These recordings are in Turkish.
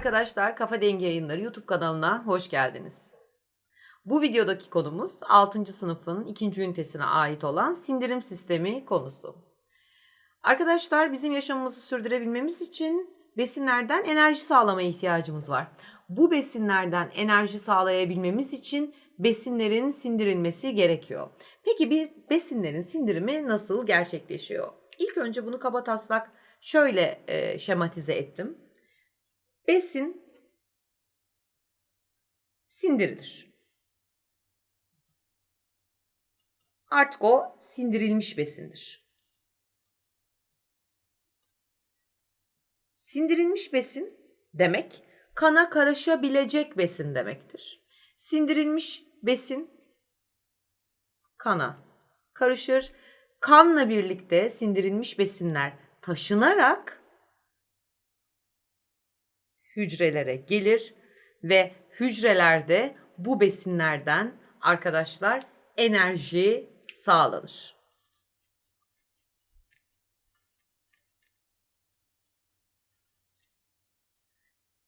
arkadaşlar, Kafa Dengi Yayınları YouTube kanalına hoş geldiniz. Bu videodaki konumuz 6. sınıfın 2. ünitesine ait olan sindirim sistemi konusu. Arkadaşlar bizim yaşamımızı sürdürebilmemiz için besinlerden enerji sağlamaya ihtiyacımız var. Bu besinlerden enerji sağlayabilmemiz için besinlerin sindirilmesi gerekiyor. Peki bir besinlerin sindirimi nasıl gerçekleşiyor? İlk önce bunu kaba taslak şöyle e, şematize ettim. Besin sindirilir. Artık o sindirilmiş besindir. Sindirilmiş besin demek kana karışabilecek besin demektir. Sindirilmiş besin kana karışır. Kanla birlikte sindirilmiş besinler taşınarak hücrelere gelir ve hücrelerde bu besinlerden arkadaşlar enerji sağlanır.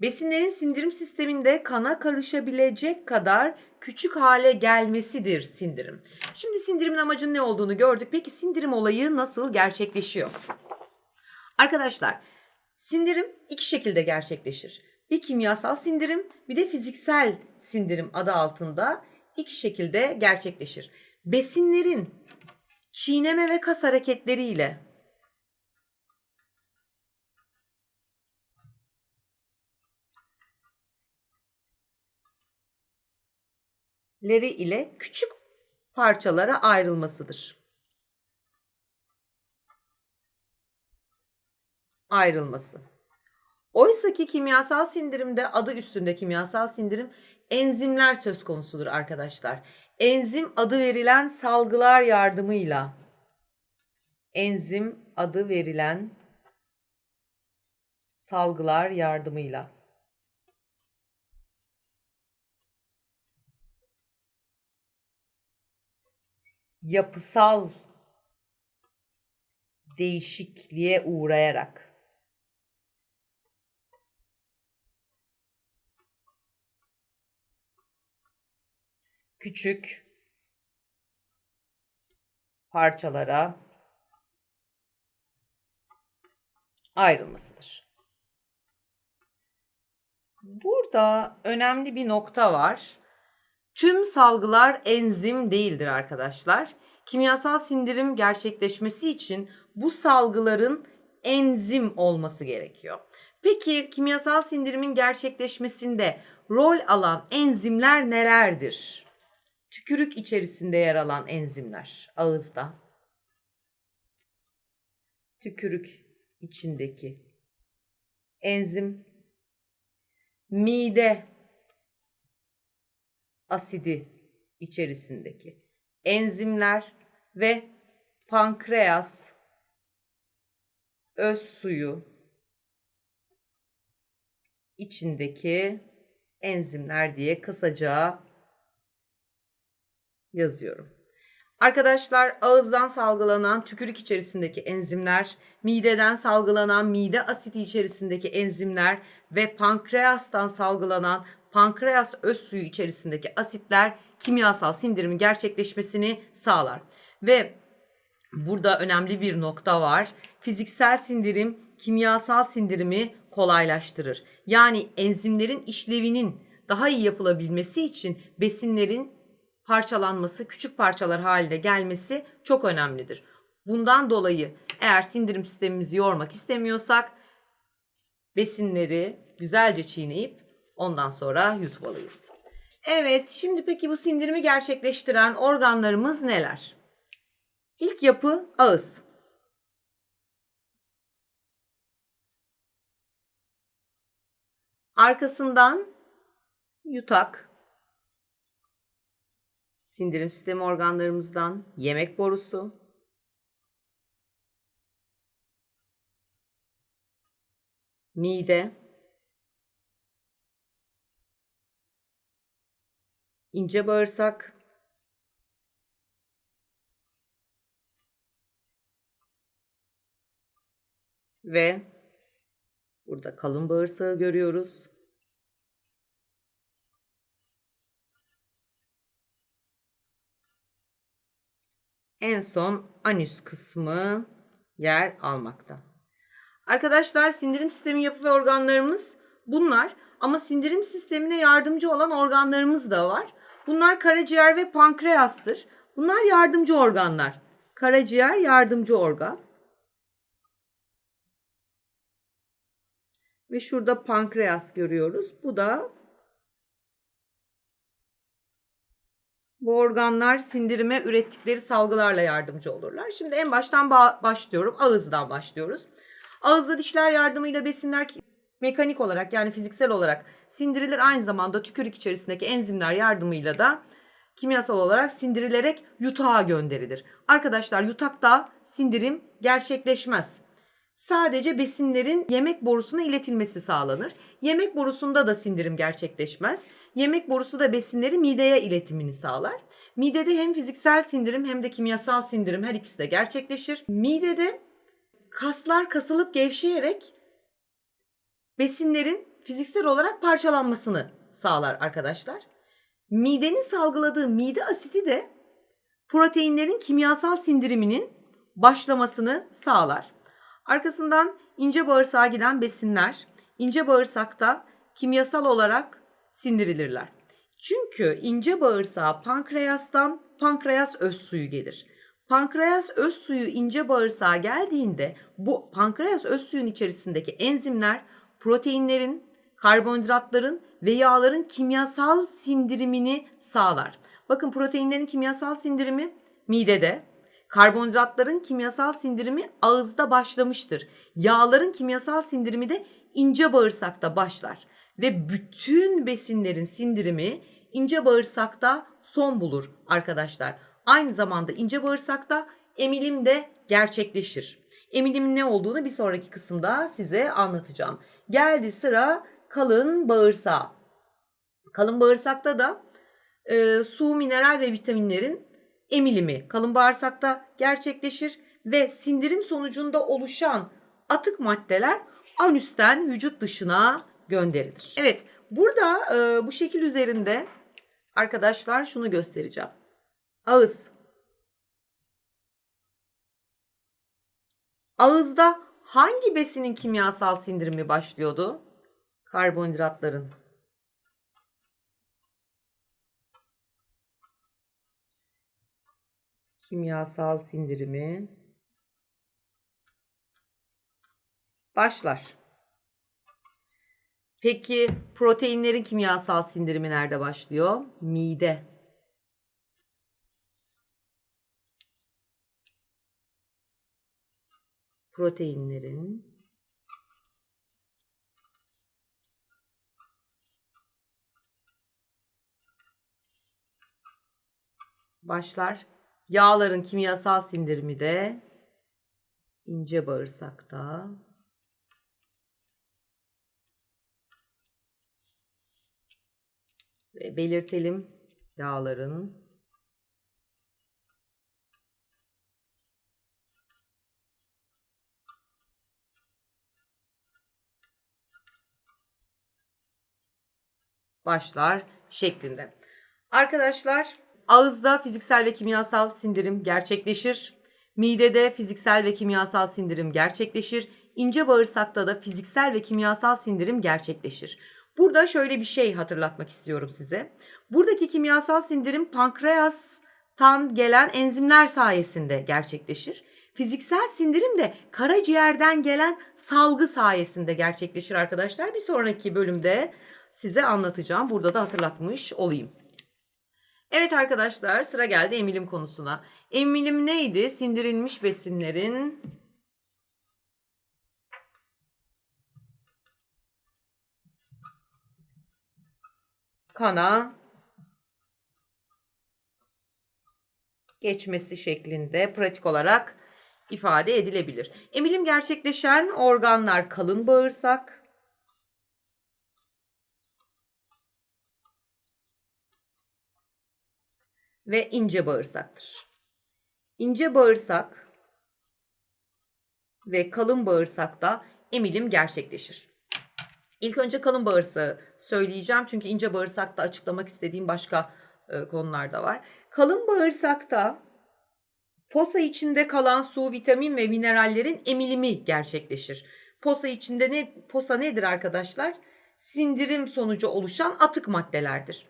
Besinlerin sindirim sisteminde kana karışabilecek kadar küçük hale gelmesidir sindirim. Şimdi sindirimin amacının ne olduğunu gördük. Peki sindirim olayı nasıl gerçekleşiyor? Arkadaşlar, sindirim iki şekilde gerçekleşir. Bir kimyasal sindirim, bir de fiziksel sindirim adı altında iki şekilde gerçekleşir. Besinlerin çiğneme ve kas hareketleriyle leri ile küçük parçalara ayrılmasıdır. Ayrılması. Oysa ki kimyasal sindirimde adı üstünde kimyasal sindirim enzimler söz konusudur arkadaşlar. Enzim adı verilen salgılar yardımıyla enzim adı verilen salgılar yardımıyla yapısal değişikliğe uğrayarak küçük parçalara ayrılmasıdır. Burada önemli bir nokta var. Tüm salgılar enzim değildir arkadaşlar. Kimyasal sindirim gerçekleşmesi için bu salgıların enzim olması gerekiyor. Peki kimyasal sindirimin gerçekleşmesinde rol alan enzimler nelerdir? Tükürük içerisinde yer alan enzimler ağızda. Tükürük içindeki enzim mide asidi içerisindeki enzimler ve pankreas öz suyu içindeki enzimler diye kısaca yazıyorum. Arkadaşlar ağızdan salgılanan tükürük içerisindeki enzimler, mideden salgılanan mide asidi içerisindeki enzimler ve pankreastan salgılanan pankreas öz suyu içerisindeki asitler kimyasal sindirimin gerçekleşmesini sağlar. Ve burada önemli bir nokta var. Fiziksel sindirim kimyasal sindirimi kolaylaştırır. Yani enzimlerin işlevinin daha iyi yapılabilmesi için besinlerin parçalanması, küçük parçalar halinde gelmesi çok önemlidir. Bundan dolayı eğer sindirim sistemimizi yormak istemiyorsak besinleri güzelce çiğneyip ondan sonra yutmalıyız. Evet, şimdi peki bu sindirimi gerçekleştiren organlarımız neler? İlk yapı ağız. Arkasından yutak, sindirim sistemi organlarımızdan yemek borusu, mide, ince bağırsak, ve burada kalın bağırsağı görüyoruz. En son anüs kısmı yer almakta. Arkadaşlar sindirim sistemi yapı ve organlarımız bunlar ama sindirim sistemine yardımcı olan organlarımız da var. Bunlar karaciğer ve pankreastır. Bunlar yardımcı organlar. Karaciğer yardımcı organ. Ve şurada pankreas görüyoruz. Bu da bu organlar sindirime ürettikleri salgılarla yardımcı olurlar. Şimdi en baştan ba- başlıyorum. Ağızdan başlıyoruz. Ağızda dişler yardımıyla besinler mekanik olarak yani fiziksel olarak sindirilir. Aynı zamanda tükürük içerisindeki enzimler yardımıyla da kimyasal olarak sindirilerek yutağa gönderilir. Arkadaşlar yutakta sindirim gerçekleşmez. Sadece besinlerin yemek borusuna iletilmesi sağlanır. Yemek borusunda da sindirim gerçekleşmez. Yemek borusu da besinleri mideye iletimini sağlar. Midede hem fiziksel sindirim hem de kimyasal sindirim her ikisi de gerçekleşir. Midede kaslar kasılıp gevşeyerek besinlerin fiziksel olarak parçalanmasını sağlar arkadaşlar. Midenin salgıladığı mide asidi de proteinlerin kimyasal sindiriminin başlamasını sağlar. Arkasından ince bağırsağa giden besinler ince bağırsakta kimyasal olarak sindirilirler. Çünkü ince bağırsağa pankreastan pankreas öz suyu gelir. Pankreas öz suyu ince bağırsağa geldiğinde bu pankreas öz suyun içerisindeki enzimler proteinlerin, karbonhidratların ve yağların kimyasal sindirimini sağlar. Bakın proteinlerin kimyasal sindirimi midede, karbonhidratların kimyasal sindirimi ağızda başlamıştır. Yağların kimyasal sindirimi de ince bağırsakta başlar ve bütün besinlerin sindirimi ince bağırsakta son bulur arkadaşlar. Aynı zamanda ince bağırsakta emilim de gerçekleşir. Emilimin ne olduğunu bir sonraki kısımda size anlatacağım. Geldi sıra kalın bağırsağa. Kalın bağırsakta da e, su, mineral ve vitaminlerin emilimi kalın bağırsakta gerçekleşir ve sindirim sonucunda oluşan atık maddeler anüsten vücut dışına gönderilir. Evet, burada e, bu şekil üzerinde arkadaşlar şunu göstereceğim. Ağız. Ağızda hangi besinin kimyasal sindirimi başlıyordu? Karbonhidratların. Kimyasal sindirimi başlar. Peki proteinlerin kimyasal sindirimi nerede başlıyor? Mide. Proteinlerin başlar. Yağların kimyasal sindirimi de ince bağırsakta. Ve belirtelim yağların başlar şeklinde. Arkadaşlar ağızda fiziksel ve kimyasal sindirim gerçekleşir. Midede fiziksel ve kimyasal sindirim gerçekleşir. İnce bağırsakta da fiziksel ve kimyasal sindirim gerçekleşir. Burada şöyle bir şey hatırlatmak istiyorum size. Buradaki kimyasal sindirim pankreastan gelen enzimler sayesinde gerçekleşir. Fiziksel sindirim de karaciğerden gelen salgı sayesinde gerçekleşir arkadaşlar. Bir sonraki bölümde size anlatacağım. Burada da hatırlatmış olayım. Evet arkadaşlar sıra geldi emilim konusuna. Emilim neydi? Sindirilmiş besinlerin kana geçmesi şeklinde pratik olarak ifade edilebilir. Emilim gerçekleşen organlar kalın bağırsak, ve ince bağırsaktır. İnce bağırsak ve kalın bağırsakta emilim gerçekleşir. İlk önce kalın bağırsağı söyleyeceğim çünkü ince bağırsakta açıklamak istediğim başka e, konular da var. Kalın bağırsakta Posa içinde kalan su, vitamin ve minerallerin emilimi gerçekleşir. Posa içinde ne posa nedir arkadaşlar? Sindirim sonucu oluşan atık maddelerdir.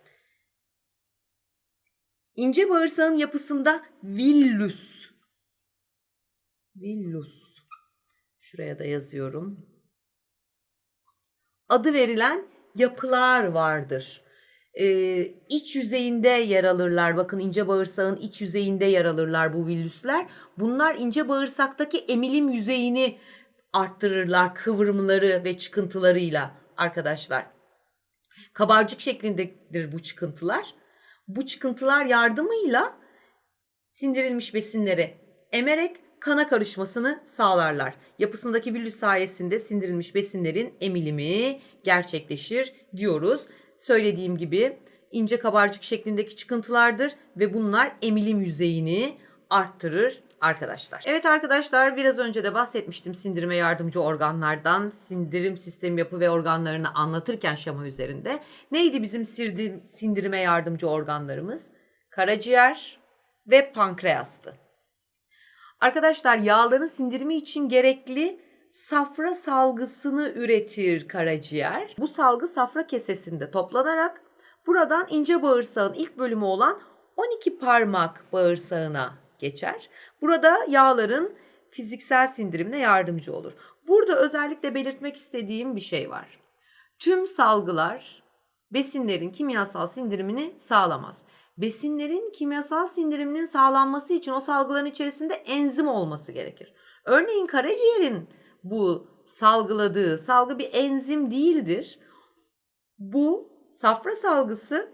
İnce bağırsağın yapısında villus. Villus. Şuraya da yazıyorum. Adı verilen yapılar vardır. Ee, iç yüzeyinde yer alırlar. Bakın ince bağırsağın iç yüzeyinde yer alırlar bu villüsler. Bunlar ince bağırsaktaki emilim yüzeyini arttırırlar kıvrımları ve çıkıntılarıyla arkadaşlar. Kabarcık şeklindedir bu çıkıntılar. Bu çıkıntılar yardımıyla sindirilmiş besinleri emerek kana karışmasını sağlarlar. Yapısındaki villus sayesinde sindirilmiş besinlerin emilimi gerçekleşir diyoruz. Söylediğim gibi ince kabarcık şeklindeki çıkıntılardır ve bunlar emilim yüzeyini arttırır arkadaşlar. Evet arkadaşlar biraz önce de bahsetmiştim sindirime yardımcı organlardan, sindirim sistemi yapı ve organlarını anlatırken şema üzerinde. Neydi bizim sirdi- sindirime yardımcı organlarımız? Karaciğer ve pankreastı. Arkadaşlar yağların sindirimi için gerekli safra salgısını üretir karaciğer. Bu salgı safra kesesinde toplanarak buradan ince bağırsağın ilk bölümü olan 12 parmak bağırsağına geçer. Burada yağların fiziksel sindirimine yardımcı olur. Burada özellikle belirtmek istediğim bir şey var. Tüm salgılar besinlerin kimyasal sindirimini sağlamaz. Besinlerin kimyasal sindiriminin sağlanması için o salgıların içerisinde enzim olması gerekir. Örneğin karaciğerin bu salgıladığı salgı bir enzim değildir. Bu safra salgısı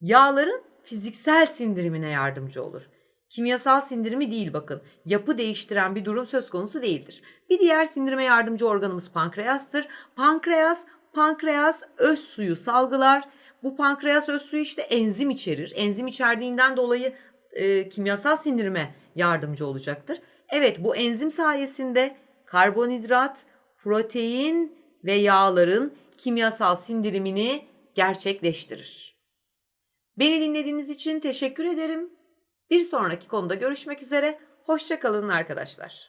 yağların fiziksel sindirimine yardımcı olur. Kimyasal sindirimi değil bakın. Yapı değiştiren bir durum söz konusu değildir. Bir diğer sindirime yardımcı organımız pankreastır. Pankreas, pankreas öz suyu salgılar. Bu pankreas öz suyu işte enzim içerir. Enzim içerdiğinden dolayı e, kimyasal sindirime yardımcı olacaktır. Evet bu enzim sayesinde karbonhidrat, protein ve yağların kimyasal sindirimini gerçekleştirir. Beni dinlediğiniz için teşekkür ederim. Bir sonraki konuda görüşmek üzere. Hoşçakalın arkadaşlar.